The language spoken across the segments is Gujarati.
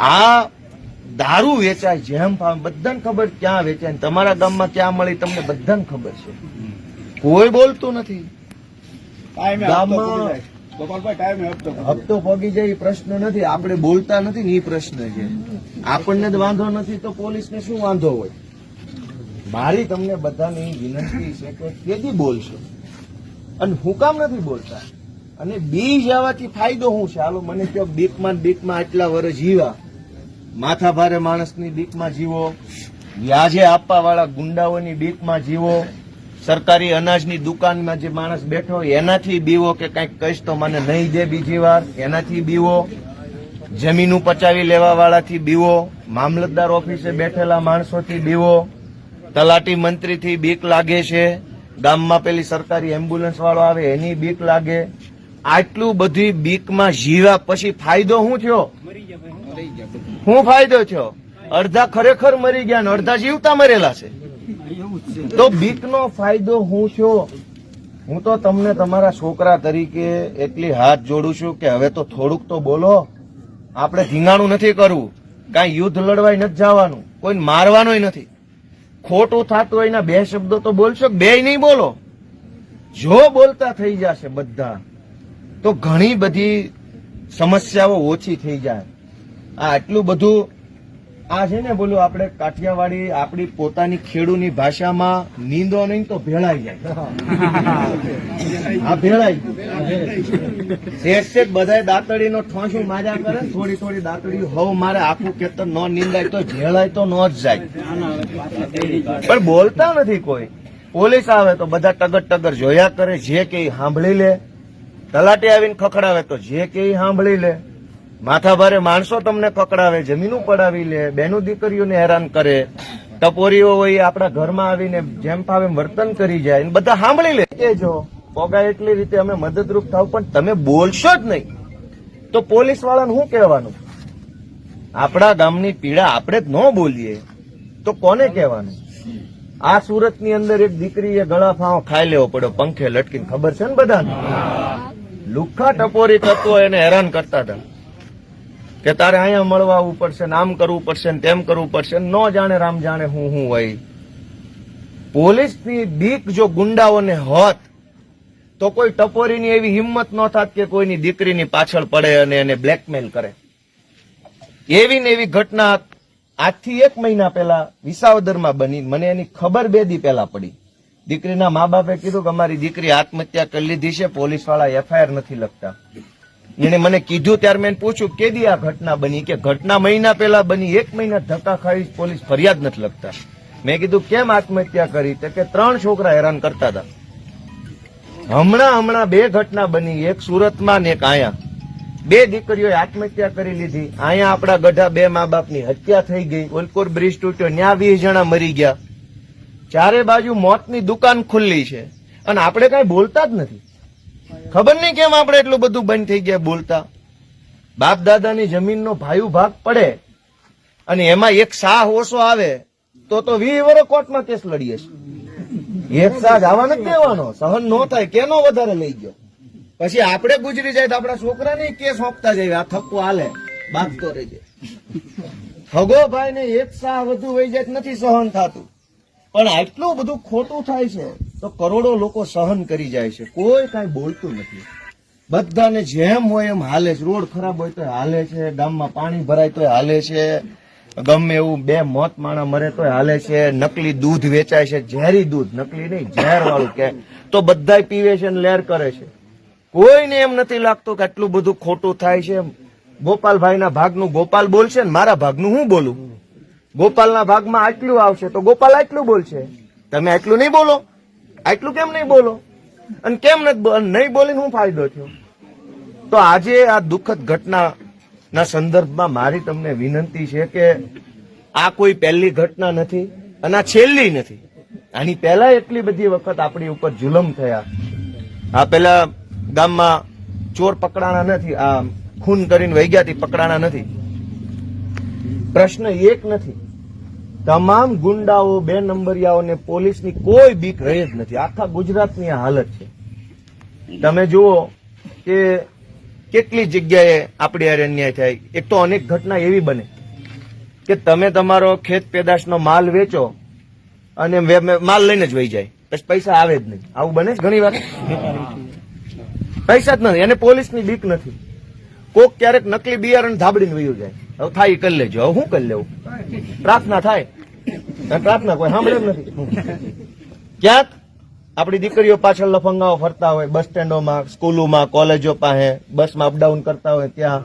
આ દારૂ વેચાય જેમ ફાવે બધાને ખબર ક્યાં વેચાય તમારા ગામમાં ક્યાં મળી તમને બધાને ખબર છે. કોઈ બોલતું નથી. હપ્તો પગી જાય એ પ્રશ્ન નથી. આપણે બોલતા નથી ને એ પ્રશ્ન છે. આપણને જ વાંધો નથી તો પોલીસને શું વાંધો હોય? મારી તમને બધાની વિનંતી છે કે કેદી બોલશો? અને હું કામ નથી બોલતા? અને બી જવાથી ફાયદો શું છે? હાલો, મને કહો બીકમાં બીકમાં આટલા વર્ષ જીવા. માથા ભારે માણસની બીકમાં જીવો. વ્યાજે આપવા વાળા ગુંડાઓની બીકમાં જીવો. સરકારી અનાજની દુકાનમાં જે માણસ બેઠો એનાથી બીવો કે કંઈક કહીશ તો મને નહીં દે બીજી વાર, એનાથી બીવો. જમીનું પચાવી લેવા વાળાથી બીવો. મામલતદાર ઓફિસે બેઠેલા માણસોથી બીવો. તલાટી મંત્રીથી બીક લાગે છે. ગામમાં પેલી સરકારી એમ્બ્યુલન્સ વાળો આવે, એની બીક લાગે. આટલું બધી બીકમાં જીવ્યા પછી ફાયદો શું થયો? શું ફાયદો થયો? અડધા ખરેખર મરી ગયા ને અડધા જીવતા મરેલા છે. તો બીકનો ફાયદો હું થયો? હું તો તમને તમારા છોકરા તરીકે એટલી હાથ જોડું છું કે હવે તો થોડુંક તો બોલો. આપણે ધીંગાણું નથી કરવું. કાંઈ યુદ્ધ લડવાય નથી જવાનું. કોઈને મારવાનોય નથી. ખોટું થતું હોય ના બે શબ્દો તો બોલશો બે નહીં બોલો? જો બોલતા થઈ જશે બધા. તો ઘણી બધી સમસ્યાઓ ઓછી થઈ જાય. આ આટલું બધું આ છે ને બોલું આપણે કાઠિયાવાડી આપણી પોતાની ખેડૂની ભાષામાં નીંદો નહીં તો ભેળાઈ જાય. હા, ભેળાઈ શેઠ શેઠ બધાય દાંતડીનો ઠોંસું માર્યા કરે, થોડી થોડી દાંતડી હોવ, મારે આખું ખેતર ન નીંદાય તો ભેળાય તો ન જ જાય. પણ બોલતા નથી કોઈ. પોલીસ આવે તો બધા ટગર ટગર જોયા કરે, જે કે સાંભળી લે. તલાટી આવીને ખખડાવે તો જે કે સાંભળી લે. માથા ભારે માણસો તમને ખકડાવે જમીનું પડાવી લે, બેનું દીકરીઓને હેરાન કરે. ટપોરીઓ હોય આપણા ઘરમાં આવીને જેમ ફાવે વર્તન કરી જાય બધા સાંભળી લે. કેજો પોગા એટલી રીતે અમે મદદરૂપ થાવ, પણ તમે બોલશો જ નહીં. તો પોલીસ વાળાને શું કહેવાનું? આપણા ગામની પીડા આપણે જ ન બોલીએ. તો કોને કહેવાનું? આ સુરતની અંદર એક દીકરીએ ગળા ફાંવ ખાઈ લેવો પડ્યો, પંખે લટકીને. ખબર છે ને બધાને? લુખ્ખા ટપોરી તત્વો એને હેરાન કરતા હતા. કે તારે અહીંયા મળવા આવવું પડશે ને આમ કરવું પડશે ને તેમ કરવું પડશે ન જાણે રામ જાણે હું હું હોય. પોલીસની બીક જો ગુંડાઓને હોત, તો કોઈ ટપોરીની એવી હિંમત ન થાત કે કોઈની દીકરીની પાછળ પડે અને એને બ્લેકમેલ કરે. એવી ને એવી ઘટના આજથી એક મહિના પહેલા વિસાવદરમાં બની. મને એની ખબર બે દી પહેલા પડી. દીકરીના મા બાપે કીધું કે અમારી દીકરી આત્મહત્યા કરી લીધી છે પોલીસવાળા એફઆઈઆર નથી લખતા. એને મને કીધું ત્યારે મેં પૂછ્યું, કેદી આ ઘટના બની? કે ઘટના મહિના પહેલા બની, એક મહિના ધક્કા ખાઈ પોલીસ ફરિયાદ નથી લખતા. મેં કીધું, કેમ આત્મહત્યા કરી? તો કે ત્રણ છોકરા હેરાન કરતા હતા. હમણાં હમણાં બે ઘટના બની, એક સુરતમાં ને એક આયા. બે દીકરીઓએ આત્મહત્યા કરી લીધી. અહીંયા આપણા ગઢા બે મા બાપની હત્યા થઈ ગઈ. ઓલકોર બ્રિજ તૂટ્યો, ન્યા વીસ જણા મરી ગયા. ચારે બાજુ મોતની દુકાન ખુલ્લી છે. અને આપણે કઈ બોલતા જ નથી. ખબર નહીં કેમ આપણે એટલું બધું બંધ થઈ ગયા બોલતા. બાપ દાદાની જમીનનો ભાયુ ભાગ પડે અને એમાં એક શાહ ઓછો આવે તો તો વી વર્ષ કોર્ટમાં કેસ લડીએ છીએ. એક શાહ જવા નથી દેવાનો સહન નો થાય કેનો વધારે લઈ ગયો? પછી આપણે ગુજરી જાય તો આપણા છોકરાને કેસ સોંપતા જાય આ થપ્પો હાલે બાગતો રહેજે. હગો ભાઈ ને એક શાહ વધુ વહી જાય નથી સહન થતું. પણ આટલું બધું ખોટું થાય છે તો કરોડો લોકો સહન કરી જાય છે. કોઈ કાંઈ બોલતું નથી. બધાને જેમ હોય એમ હાલે છે. રોડ ખરાબ હોય તો હાલે છે. ગામમાં પાણી ભરાય તો હાલે છે. ગમે એવું બે મોત માણા મરે તો હાલે છે. નકલી દૂધ વેચાય છે. ઝેરી દૂધ, નકલી નહીં ઝેર વાળું કે. તો બધાય પીવે છે ને લેર કરે છે. કોઈને એમ નથી લાગતું કે આટલું બધું ખોટું થાય છે. ગોપાલભાઈના ભાગનું ગોપાલ બોલશે ને મારા ભાગનું હું બોલું? ગોપાલના ભાગમાં આટલું આવશે તો ગોપાલ આટલું બોલશે? તમે આટલું નહીં બોલો. આટલું કેમ નહીં બોલો? અને કેમ નથી નહીં બોલીને હું ફાયદો થયો? તો આજે આ દુઃખદ ઘટનાના સંદર્ભમાં મારી તમને વિનંતી છે કે આ કોઈ પહેલી ઘટના નથી અને આ છેલ્લી નથી. આની પહેલા એટલી બધી વખત આપણી ઉપર જુલમ થયા. આ પહેલા ગામમાં ચોર પકડાણા નથી, આ ખૂન કરીને વહી ગયા પકડાણા નથી. પ્રશ્ન એક નથી. તમામ ગુંડાઓ, બે નંબરિયાઓને પોલીસની કોઈ બીક રહી જ નથી. આખા ગુજરાતની આ હાલત છે. તમે જુઓ કે કેટલી જગ્યાએ આપણી હારે અન્યાય થાય. એક તો અનેક ઘટના એવી બને કે તમે તમારો ખેત પેદાશનો માલ વેચો અને માલ લઈને જ વહી જાય. પછી પૈસા આવે જ નહીં. આવું બને ઘણી વાર? પૈસા જ નથી. એને પોલીસની બીક નથી. કોક ક્યારેક નકલી બિયારણ ધાબડીને વયું જાય. હવે થાય કરી લેજો. હવે હું કરી લેવું? પ્રાર્થના થાય? પ્રાર્થના કોઈ સાંભળે નથી. ક્યાંક આપણી દીકરીઓ પાછળ લફંગાઓ ફરતા હોય, બસ સ્ટેન્ડોમાં, સ્કૂલોમાં, કોલેજો પાસે, બસમાં અપડાઉન કરતા હોય ત્યાં.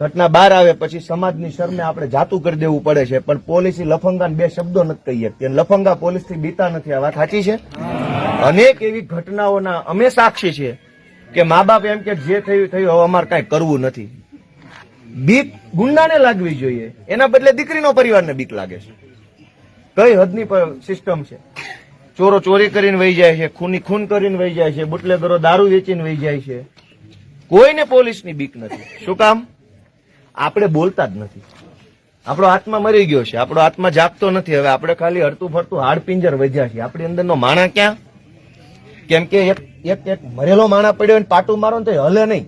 ઘટના બહાર આવે પછી સમાજની શરમે આપણે જાતું કરી દેવું પડે છે, પણ પોલીસ લફંગાને બે શબ્દો નથી કહીએ અને લફંગા પોલીસથી બીતા નથી. આ વાત સાચી છે? અનેક એવી ઘટનાઓના અમે સાક્ષી છીએ કે મા બાપ એમ કે જે થયું થયું, હવે અમારે કાંઈ કરવું નથી. બીક ગુંડાને લાગવી જોઈએ. એના બદલે દીકરીનો પરિવારને બીક લાગે છે. કઈ હદની સિસ્ટમ છે? ચોરો ચોરી કરીને વહી જાય છે, ખૂની ખૂન કરીને વહી જાય છે, બુટલેગરો દારૂ વેચીને વહી જાય છે. કોઈને પોલીસની બીક નથી. શું કામ? આપણે બોલતા જ નથી. આપણો આત્મા મરી ગયો છે. આપણો આત્મા જાગતો નથી. હવે આપણે ખાલી હરતું ફરતું હાડ પિંજર વધ્યા છે આપણી અંદરનો માણા ક્યાં? કેમ કે એક એક મરેલો માણા પડ્યો પાટું મારો ને તો હલે નહીં.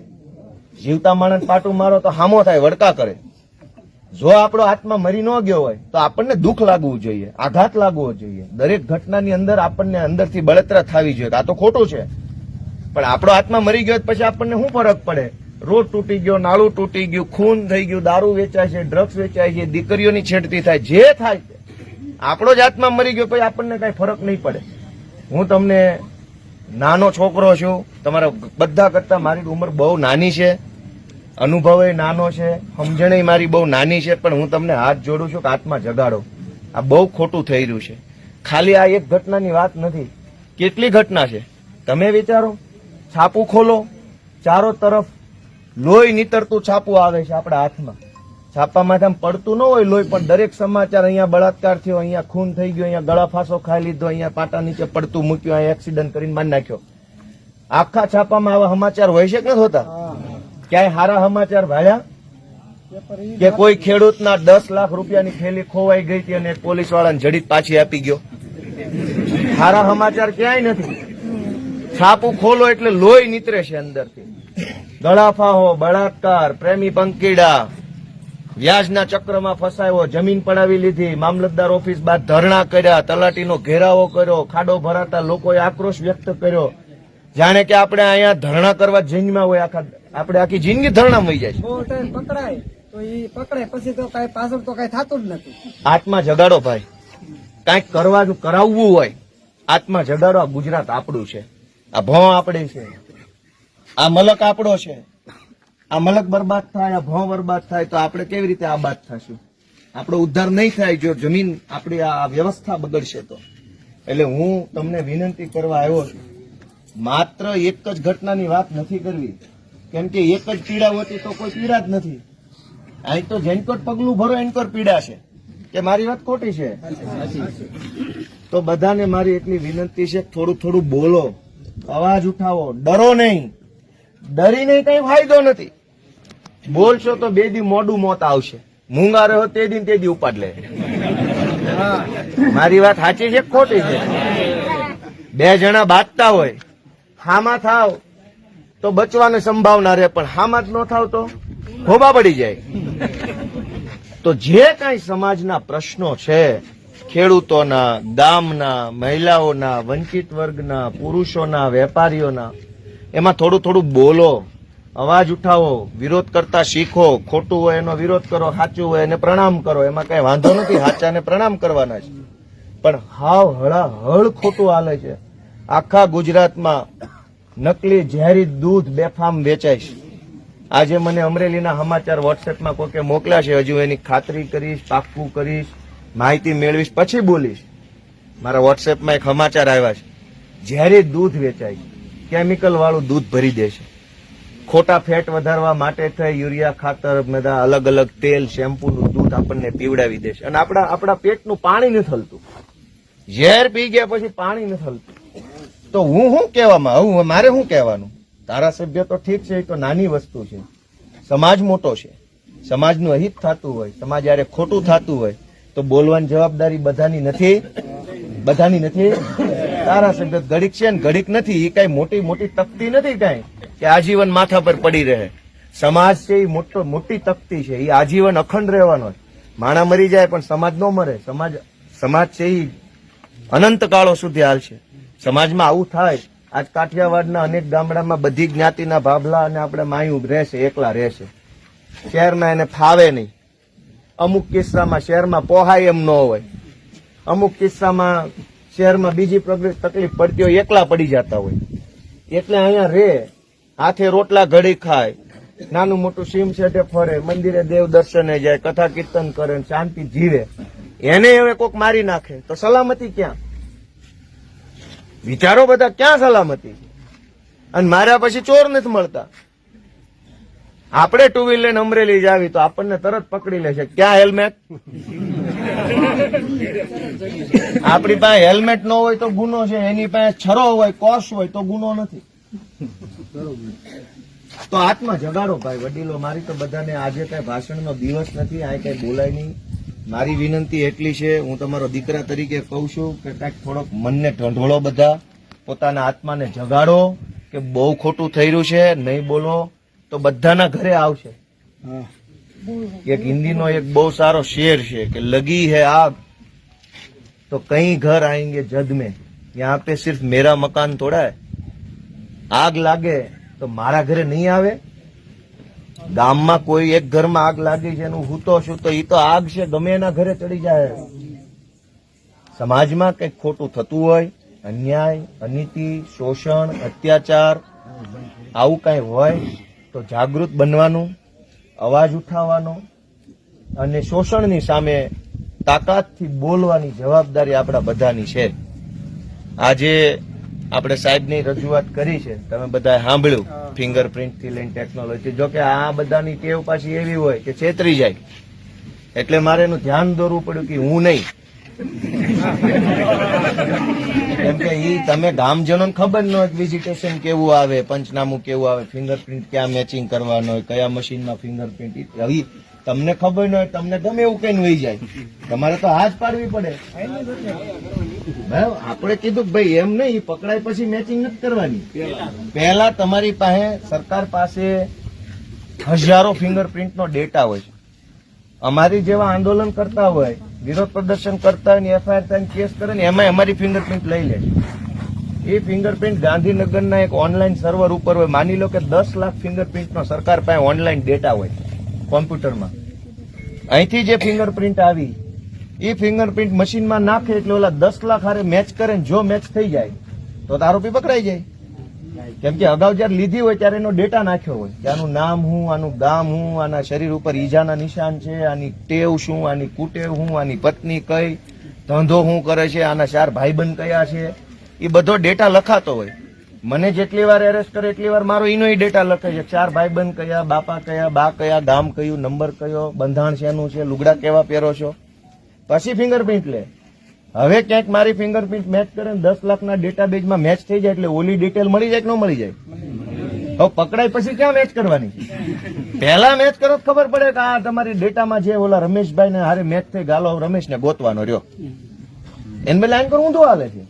જીવતા માણસ પાટું મારો તો હામો થાય, વડકા કરે. જો આપણો આત્મા મરી ન ગયો હોય, તો આપણને દુઃખ લાગવું જોઈએ, આઘાત લાગવો જોઈએ. દરેક ઘટનાની અંદર આપણને અંદરથી બળતરા થવી જોઈએ. આ તો ખોટું છે. પણ આપણો આત્મા મરી ગયો પછી આપણને શું ફરક પડે? રોડ તૂટી ગયો, નાળું તૂટી ગયું, ખૂન થઈ ગયું, દારૂ વેચાય છે ડ્રગ્સ વેચાય છે, દીકરીઓની છેડતી થાય, જે થાય આપણો જ આત્મા મરી ગયો પછી આપણને કઈ ફરક નહીં પડે. હું તમને નાનો છોકરો છું, તમારા બધા કરતા મારી ઉંમર બહુ નાની છે. અનુભવ નાનો છે, સમજણ મારી બહુ નાની છે, પણ હું તમને હાથ જોડું છું કે હાથમાં જગાડો. આ બહુ ખોટું થઈ રહ્યું છે. ખાલી આ એક ઘટનાની વાત નથી. કેટલી ઘટના છે? તમે વિચારો. છાપું ખોલો. ચારો તરફ લોહી નીતરતું છાપું આવે છે આપણા હાથમાં. છાપામાંથી આમ પડતું ન હોય લોહી પણ દરેક સમાચાર અહીંયા બળાત્કાર થયો અહીંયા ખૂન થઈ ગયો અહીંયા ગળા ફાંસો ખાઈ લીધો અહીંયા પાટા નીચે પડતું મૂક્યું અહીંયા એક્સિડન્ટ કરીને મારી નાખ્યો. આખા છાપામાં આવા સમાચાર હોય છે કે નથી હોતા? ક્યાંય હારા સમાચાર ભાયા કે કોઈ ખેડૂતના દસ લાખ રૂપિયાની થેલી ખોવાઈ ગઈ હતી અને પોલીસ વાળાને જડીત પાછી આપી ગયો. હારા સમાચાર ક્યાંય નથી. છાપું ખોલો એટલે લોહી નીતરે છે અંદરથી. ગળાફાહો બળાત્કાર પ્રેમી પંકીડા વ્યાજના ચક્રમાં ફસાયો જમીન પડાવી લીધી મામલતદાર ઓફિસ બાદ ધરણા કર્યા તલાટીનો ઘેરાવો કર્યો ખાડો ભરાતા લોકોએ આક્રોશ વ્યક્ત કર્યો. જાણે કે આપણે અહીંયા ધરણા કરવા જિંદગીમાં હોય આખા આપણે આખી જિંદગી ધરણા મળી જાય પકડાય તો એ પકડાય પછી તો કઈ પાછળ તો કઈ થતું જ નથી. આત્મા જગાડો ભાઈ. કાંઈક કરવાનું કરાવવું હોય આત્મા જગાડો આ ગુજરાત આપણું છે. આ ભોં આપણે છે. આ મલક આપણો છે. આ મલક બરબાદ થાય, આ ભોં બરબાદ થાય, તો આપણે કેવી રીતે આબાદ થશું? આપણો ઉદ્ધાર નહીં થાય જો જમીન આપણી આ વ્યવસ્થા બગડશે તો. એટલે હું તમને વિનંતી કરવા આવ્યો માત્ર એક જ ઘટનાની વાત નથી કરવી. કેમ કે એક જ પીડા હોતી તો કોઈ પીડા જ નથી. અહીં તો જેનકોટ પગલું ભરો એનકોર પીડા છે. કે મારી વાત ખોટી છે? તો બધાને મારી એટલી વિનંતી છે થોડું થોડું બોલો, અવાજ ઉઠાવો, ડરો નહીં. ડરીને કઈ ફાયદો નથી. બોલશો તો બે દી મોડું મોત આવશે. મૂંગા રહ્યો તે દી તે દી ઉપાડ લે. મારી વાત સાચી છે ખોટી છે? બે જણા બાજતા હોય, હામાં થાવ તો બચવાની સંભાવના રહે, પણ હામાં જ ન થાવ તો ખોબા પડી જાય. તો જે કાંઈ સમાજના પ્રશ્નો છે, ખેડૂતોના, ગામના, મહિલાઓના, વંચિત વર્ગના, પુરુષોના, વેપારીઓના એમાં થોડું થોડું બોલો, અવાજ ઉઠાવો, વિરોધ કરતા શીખો, ખોટું હોય એનો વિરોધ કરો, સાચું હોય એને પ્રણામ કરો, એમાં કઈ વાંધો નથી, સાચાને પ્રણામ કરવાના છે. પણ હાવ હળા હળ ખોટું હાલે છે. આખા ગુજરાતમાં નકલી ઝેરી દૂધ બેફામ વેચાય છે. આજે મને અમરેલીના સમાચાર વોટ્સએપમાં કોકે મોકલ્યા છે, હજુ એની ખાતરી કરીશ, પાક્કું કરીશ, માહિતી મેળવીશ, પછી બોલીશ. મારા વોટ્સએપમાં એક સમાચાર આવ્યા છે. ઝેરી દૂધ વેચાય છે. કેમિકલ વાળું દૂધ ભરી દે છે. ખોટા ફેટ વધારવા માટે થઈ યુરિયા ખાતર, બધા અલગ અલગ તેલ, શેમ્પૂનું દૂધ આપણને પીવડાવી દે છે. અને આપણા આપણા પેટનું પાણી નથી હલતું. ઝેર પી ગયા પછી પાણી નથી હલતું. તો હું શું કહેવામાં હું મારે શું કહેવાનું? ધારાસભ્ય તો ઠીક છે, એ તો નાની વસ્તુ છે. સમાજ મોટો છે. સમાજનું અહિત થતું હોય, સમાજ જયારે ખોટું થતું હોય, તો બોલવાની જવાબદારી બધાની નથી. બધાની નથી. ધારાસભ્ય ઘડીક છે ને ઘડીક નથી એ કઈ મોટી મોટી તકતી નથી કઈ, કે આજીવન માથા પર પડી રહે. સમાજ છે એ મોટો, મોટી તકતી છે એ આજીવન અખંડ રહેવાનો માણા મરી જાય પણ સમાજ ન મરે, સમાજ સમાજ છે એ અનંત કાળો સુધી હાલશે સમાજમાં આવું થાય, આજ કાઠિયાવાડના અનેક ગામડામાં બધી જ્ઞાતિના ભાભલા અને આપણે માયું રહેશે, એકલા રહેશે. શહેરમાં એને ફાવે નહીં. અમુક કિસ્સામાં શહેરમાં પોહાય એમ ન હોય. અમુક કિસ્સામાં શહેરમાં બીજી તકલીફ પડતી હોય, એકલા પડી જતા હોય. એટલે અહીંયા રે, હાથે રોટલા ઘડી ખાય. નાનું મોટું સીમ સેટે ફરે, મંદિરે દેવ દર્શને જાય, કથા કીર્તન કરે શાંતિ જીવે. એને હવે કોક મારી નાખે. તો સલામતી ક્યાં? વિચારો બધા ક્યાં સલામતી? અને માર્યા પછી ચોર નથી મળતા. આપણે ટુ વ્હીલ અમરેલી જાવી તો આપણને તરત પકડી લેશે ક્યાં હેલ્મેટ આપણી પાસે હેલ્મેટ ન હોય તો ગુનો છે, એની પાસે છરો હોય, કોસ હોય તો ગુનો નથી. તો આત્મા જગાડો ભાઈ, વડીલો, મારી તો બધાને આજે કઈ ભાષણનો દિવસ નથી આ કઈ બોલાય નહીં. મારી વિનંતી એટલી છે, હું તમારો દીકરા તરીકે કહું છું કે કાંઈક થોડોક મનને ઢંઢોળો બધા, પોતાના આત્માને જગાડો કે બહુ ખોટું થઈ રહ્યું છે, નહીં બોલો. તો બધાના ઘરે આવશે હા એક હિન્દીનો એક બહુ સારો શેર છે કે લગી है आग तो कई घर आएंगे जद में यहाँ पे सिर्फ मेरा मकान थोड़ा है આગ લાગે તો મારા ઘરે નહીં આવે ગામમાં કોઈ એક ઘરમાં આગ લાગી છે એનું હું તો છું તો એ તો આગ છે ગમે એના ઘરે ચડી જાય સમાજમાં કંઈક ખોટું થતું હોય અન્યાય અનીતિ શોષણ અત્યાચાર આવું કાંઈ હોય તો જાગૃત બનવાનું અવાજ ઉઠાવવાનો અને શોષણની સામે તાકાતથી બોલવાની જવાબદારી આપણા બધાની છે. આજે આપણે સાહેબની રજૂઆત કરી છે. તમે બધા સાંભળ્યું ફિંગરપ્રિન્ટથી લઈને ટેકનોલોજી. જો કે આ બધાની ટેવ પાછી એવી હોય કે છેતરી જાય. એટલે મારે એનું ધ્યાન દોરવું પડ્યું કે હું નહીં. કેમ કે ઈ તમે ગામજનોને ખબર ન હોય વિઝિટેશન કેવું આવે, પંચનામું કેવું આવે ફિંગરપ્રિન્ટ ક્યાં મેચિંગ કરવાનો હોય, કયા મશીનમાં ફિંગરપ્રિન્ટ ઈ તમને ખબર ન હોય, તમને ગમે એવું કઈ વહી જાય. તમારે તો હાથ પાડવી પડે. આપણે કીધું ભાઈ એમ નહીં, પકડાય પછી મેચિંગ નથી કરવાની. પહેલા તમારી પાસે સરકાર પાસે હજારો ફિંગરપ્રિન્ટ નો ડેટા હોય છે. અમારી જેવા આંદોલન કરતા હોય, વિરોધ પ્રદર્શન કરતા હોય એફઆઈઆર થાય કેસ કરે ને એમાં અમારી ફિંગરપ્રિન્ટ લઈ લે એ ફિંગરપ્રિન્ટ ગાંધીનગરના એક ઓનલાઈન સર્વર ઉપર હોય. માની લો કે દસ લાખ ફિંગરપ્રિન્ટનો સરકાર પાસે ઓનલાઈન ડેટા હોય કોમ્પ્યુટરમાં અહીંથી જે ફિંગરપ્રિન્ટ આવી, એ ફિંગરપ્રિન્ટ મશીનમાં નાખે એટલે ઓલા દસ લાખ હારે મેચ કરે ને જો મેચ થઈ જાય, તો આરોપી પકડાઈ જાય. કેમ કે અગાઉ જયારે લીધી હોય ત્યારે એનો ડેટા નાખ્યો હોય. કે આનું નામ હું, આનું ગામ હું, આના શરીર ઉપર ઈજાના નિશાન છે, આની ટેવ શું, આની કુટેવ હું, આની પત્ની કઈ, ધંધો શું કરે છે, આના ચાર ભાઈબંધ કયા છે, એ બધો ડેટા લખાતો હોય. મને જેટલી વાર એરેસ્ટ કરે એટલી વાર મારો એનો ડેટા લખે છે. ચાર ભાઈબંધ કયા, બાપા કયા, બા કયા, ગામ કયું, નંબર કયો, બંધાણ શેનું છે, લુગડા કેવા પહેરો છો? પછી ફિંગરપ્રિન્ટ લે. હવે ક્યાંક મારી ફિંગરપ્રિન્ટ મેચ કરે દસ લાખના ડેટાબેઝમાં મેચ થઈ જાય એટલે ઓલી ડિટેલ મળી જાય કે ન મળી જાય? હવે પકડાય પછી ક્યાં મેચ કરવાની? પહેલા મેચ કરો તો ખબર પડે કે આ તમારી ડેટામાં જે ઓલા રમેશભાઈ ને હારે મેચ થઈ ગાલો રમેશ ને ગોતવાનો રહ્યો. એને બે લાઈન પર ઊંધો હાલે છે.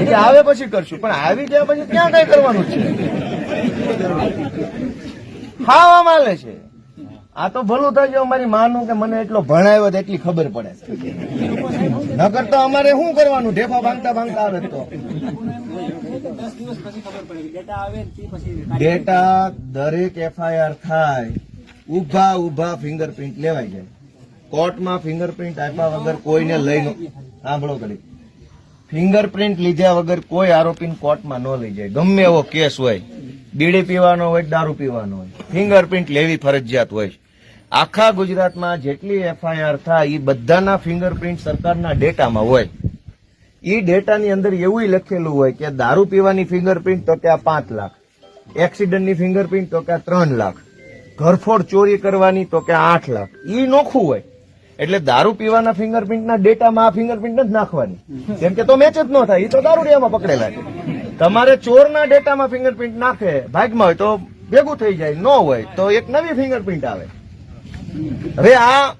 એટલે આવે પછી કરશું, પણ આવી ગયા પછી ક્યાં કઈ કરવાનું છે? ખાવા માલે છે. આ તો ભલું થઈ ગયું અમારી માનું કે મને એટલો ભણાવ્યો તો એટલી ખબર પડે નકર તો અમારે શું કરવાનું? ઢેફા ભાંગતા ભાંગતા આવે તો. ડેટા દરેક એફઆઈઆર થાય ઊભા ઊભા ફિંગરપ્રિન્ટ લેવાય જાય. કોર્ટમાં ફિંગરપ્રિન્ટ આપ્યા વગર કોઈને લઈ સાંભળો કરી ફિંગરપ્રિન્ટ લીધા વગર કોઈ આરોપીને કોર્ટમાં ન લઈ જાય. ગમે એવો કેસ હોય, બીડી પીવાનો હોય દારૂ પીવાનો હોય, ફિંગરપ્રિન્ટ લેવી ફરજિયાત હોય. આખા ગુજરાતમાં જેટલી એફઆઈઆર થાય એ બધાના ફિંગરપ્રિન્ટ સરકારના ડેટામાં હોય. એ ડેટાની અંદર એવું લખેલું હોય કે દારૂ પીવાની ફિંગરપ્રિન્ટ તો કે આ પાંચ લાખ. એક્સિડન્ટની ફિંગરપ્રિન્ટ તો કે આ ત્રણ લાખ. ઘરફોડ ચોરી કરવાની તો કે આઠ લાખ. એ નોખું હોય. એટલે દારૂ પીવાના ફિંગરપ્રિન્ટના ડેટામાં આ ફિંગરપ્રિન્ટ નથી નાખવાની. કેમ કે તો મેચ જ ન થાય. એ તો દારૂડિયામાં પકડેલા છે. તમારે ચોરના ડેટામાં ફિંગરપ્રિન્ટ નાખે, ભાગમાં હોય તો ભેગું થઈ જાય. ન હોય તો એક નવી ફિંગરપ્રિન્ટ આવે. હવે આ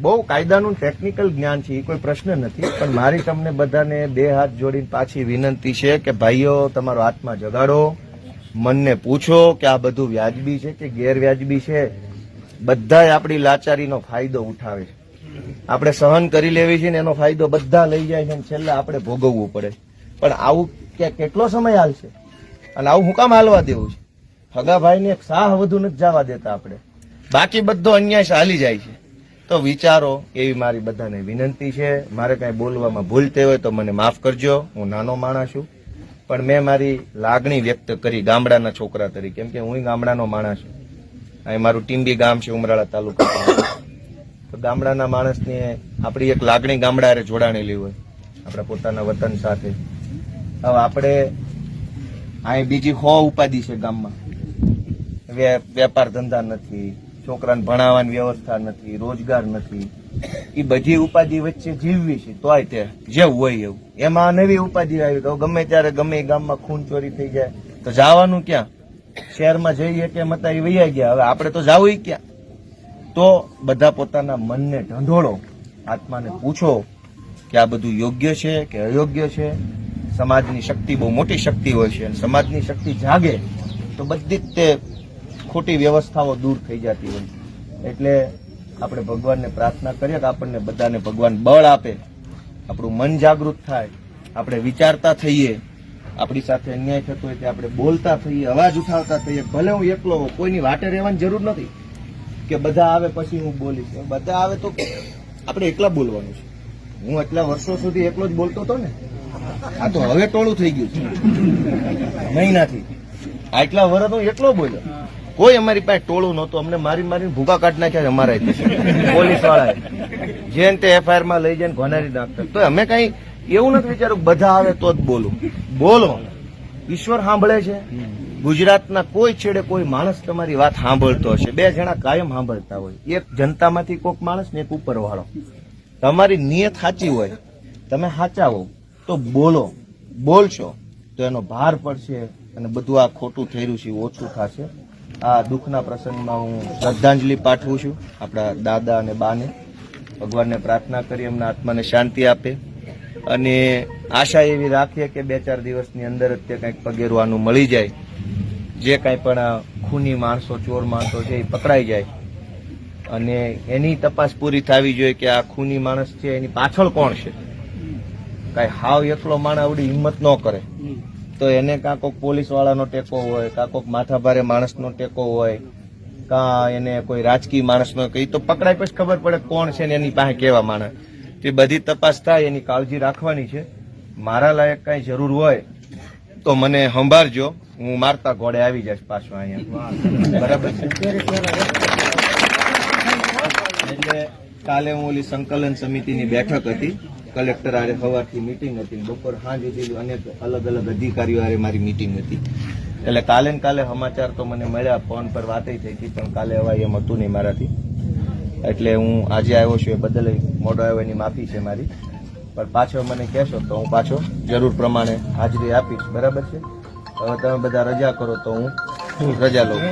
બહુ કાયદાનું ટેકનિકલ જ્ઞાન છે, એ કોઈ પ્રશ્ન નથી, પણ મારી તમને બધાને બે હાથ જોડીને પાછી વિનંતી છે કે ભાઈઓ, તમારો આત્મા જગાડો, મનને પૂછો કે આ બધું વ્યાજબી છે કે ગેરવ્યાજબી છે? બધાય આપણી લાચારીનો ફાયદો ઉઠાવે છે. આપણે સહન કરી લેવી છે ને એનો ફાયદો બધા લઈ જાય છે અને છેલ્લે આપણે ભોગવવું પડે. પણ આવું કે કેટલો સમય હાલશે? અને આવું હું કામ હાલવા દેવું છે? હગાભાઈને એક સાહ વધુ નથી જવા દેતા આપણે. બાકી બધો અન્યાય હાલી જાય છે. તો વિચારો, એવી મારી બધાને વિનંતી છે. મારે કાંઈ બોલવામાં ભૂલ થઈ હોય તો મને માફ કરજો. હું નાનો માણસ છું. પણ મેં મારી લાગણી વ્યક્ત કરી ગામડાના છોકરા તરીકે. કેમ કે હું ગામડાનો માણસ છું. અહીં મારું ટીંબી ગામ છે, ઉમરાળા તાલુકા. તો ગામડાના માણસને આપણી એક લાગણી ગામડા જોડાણેલી હોય. આપણા પોતાના વતન સાથે. હવે આપણે અહીં બીજી હો ઉપાધિ છે ગામમાં. વેપાર ધંધા નથી. છોકરાને ભણાવવાની વ્યવસ્થા નથી, રોજગાર નથી. એ બધી ઉપાધિ વચ્ચે જીવવી છે, તોય તે જેવું હોય એવું. એમાં નવી ઉપાધિ આવી તો ગમે ત્યારે ગમે ગામમાં ખૂન ચોરી થઈ જાય. તો જવાનું ક્યાં? શહેરમાં જઈએ કે મતા એ વૈયા ગયા? હવે આપણે તો જવું ક્યાં? તો બધા પોતાના મનને ઢંઢોળો, આત્માને પૂછો કે આ બધું યોગ્ય છે કે અયોગ્ય છે? સમાજની શક્તિ બહુ મોટી શક્તિ હોય છે અને સમાજની શક્તિ જાગે તો બધી જ તે ખોટી વ્યવસ્થાઓ દૂર થઈ જતી હોય એટલે આપણે ભગવાનને પ્રાર્થના કરીએ કે આપણને બધાને ભગવાન બળ આપે. આપણું મન જાગૃત થાય. આપણે વિચારતા થઈએ. આપણી સાથે અન્યાય થતો હોય તે આપણે બોલતા થઈએ, અવાજ ઉઠાવતા થઈએ. ભલે હું એકલો હોઉં, કોઈની વાટે રહેવાની જરૂર નથી કે બધા આવે પછી હું બોલીશ. બધા આવે તો આપણે એકલા બોલવાનું છે. હું એટલા વર્ષો સુધી એકલો જ બોલતો હતો ને? આ તો હવે ટોળું થઈ ગયું છે. મહિનાથી. આટલા વર્ષ હું એકલો બોલ્યો. કોઈ અમારી પાસે ટોળું નહોતું. અમને મારી મારીને ભૂકા કાઢ નાખ્યા અમારા પોલીસવાળા જેન તે એફઆઈઆરમાં લઈ જઈને ભણારી નાખતા તો અમે કઈ એવું નથી વિચાર્યું બધા આવે તો જ બોલું. બોલો. ઈશ્વર સાંભળે છે. ગુજરાતના કોઈ છેડે કોઈ માણસ તમારી વાત સાંભળતો હશે. બે જણા કાયમ સાંભળતા હોય. એક જનતામાંથી કોઈક માણસ ને એક ઉપરવાળો. તમારી નિયત સાચી હોય. તમે સાચા હો તો બોલો. બોલશો. તો એનો ભાર પડશે અને બધું આ ખોટું થઈ રહ્યું છે ઓછું થશે. આ દુઃખના પ્રસંગમાં હું શ્રદ્ધાંજલિ પાઠવું છું આપણા દાદા અને બાને. ભગવાનને પ્રાર્થના કરી એમના આત્માને શાંતિ આપે. અને આશા એવી રાખીએ કે બે ચાર દિવસની અંદર જ તે કંઈક પગેરવાનું મળી જાય. જે કાંઈ પણ ખૂની માણસો, ચોર માણસો છે એ પકડાઈ જાય. અને એની તપાસ પૂરી થવી જોઈએ કે આ ખૂની માણસ છે, એની પાછળ કોણ છે? કાંઈ હાવ એકલો માણસ આવડી હિંમત ન કરે. તો એને કાં કોઈક પોલીસ વાળાનો ટેકો હોય, કાં કોઈક માથાભારે માણસનો ટેકો હોય, કાં એને કોઈ રાજકીય માણસનો કઈ તો પકડાય પછી ખબર પડે કોણ છે ને એની પાસે કેવા માણસ. તે બધી તપાસ થાય, એની કાળજી રાખવાની છે. મારા લાયક કાંઈ જરૂર હોય, તો મને સંભાળજો. હું મારતા ઘોડે આવી જઈશ પાછો અહીંયા. બરાબર છે? એટલે કાલે હું ઓલી સંકલન સમિતિની બેઠક હતી. કલેક્ટર આરે સવારથી મીટિંગ હતી બપોર સાંજ સુધી અનેક અલગ અલગ અધિકારીઓ આરે મારી મીટિંગ હતી. એટલે કાલે ને કાલે સમાચાર તો મને મળ્યા, ફોન પર વાત થઈ હતી પણ કાલે હવા એમ હતું નહીં મારાથી. એટલે હું આજે આવ્યો છું એ બદલ મોડો આવ્યો, એની માફી છે મારી. પણ પાછો મને કહેશો તો હું પાછો જરૂર પ્રમાણે હાજરી આપીશ, બરાબર છે? હવે તમે બધા રજા કરો તો હું રજા લઉં.